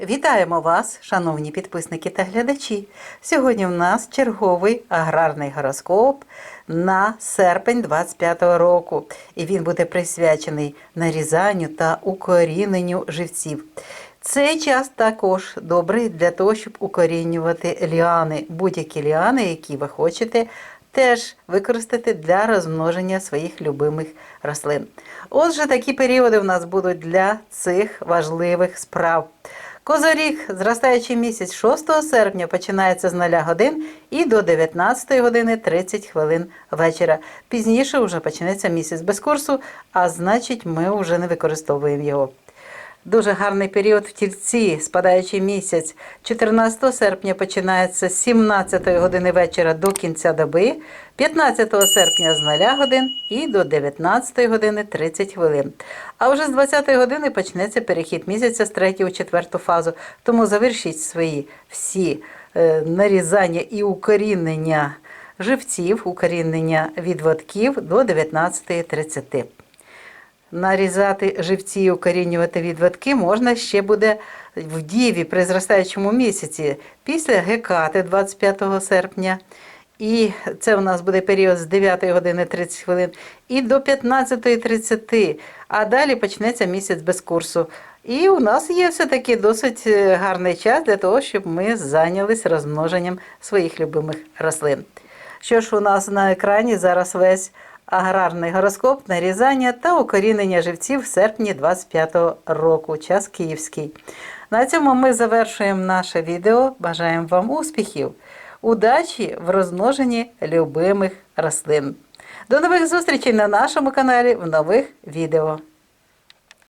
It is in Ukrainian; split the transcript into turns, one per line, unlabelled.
Вітаємо вас, шановні підписники та глядачі. Сьогодні в нас черговий аграрний гороскоп на серпень 25-го року, і він буде присвячений нарізанню та укоріненню живців. Цей час також добрий для того, щоб укорінювати ліани, будь-які ліани, які ви хочете теж використати для розмноження своїх любимих рослин. Отже, такі періоди в нас будуть для цих важливих справ. Козоріг, зростаючий місяць 6 серпня, починається з 0 годин і до 19 години 30 хвилин вечора. Пізніше вже почнеться місяць без курсу, а значить, ми вже не використовуємо його. Дуже гарний період в тільці, спадаючий місяць. 14 серпня починається з 17 години вечора до кінця доби, 15 серпня з 0 годин і до 19 години 30 хвилин. А вже з 20 години почнеться перехід місяця з 3 у 4 фазу. Тому завершіть свої всі е, нарізання і укорінення живців, укорінення відводків до 19.30. Нарізати живці і укорінювати відводки можна ще буде в діві при зростаючому місяці після гекати 25 серпня. І це у нас буде період з 9 години 30 хвилин і до 15.30. А далі почнеться місяць без курсу. І у нас є все-таки досить е, гарний час для того, щоб ми зайнялись розмноженням своїх любимих рослин. Що ж у нас на екрані зараз весь аграрний гороскоп, нарізання та укорінення живців в серпні 25-го року, час київський. На цьому ми завершуємо наше відео. Бажаємо вам успіхів, удачі в розмноженні любимих рослин. До нових зустрічей на нашому каналі в нових відео.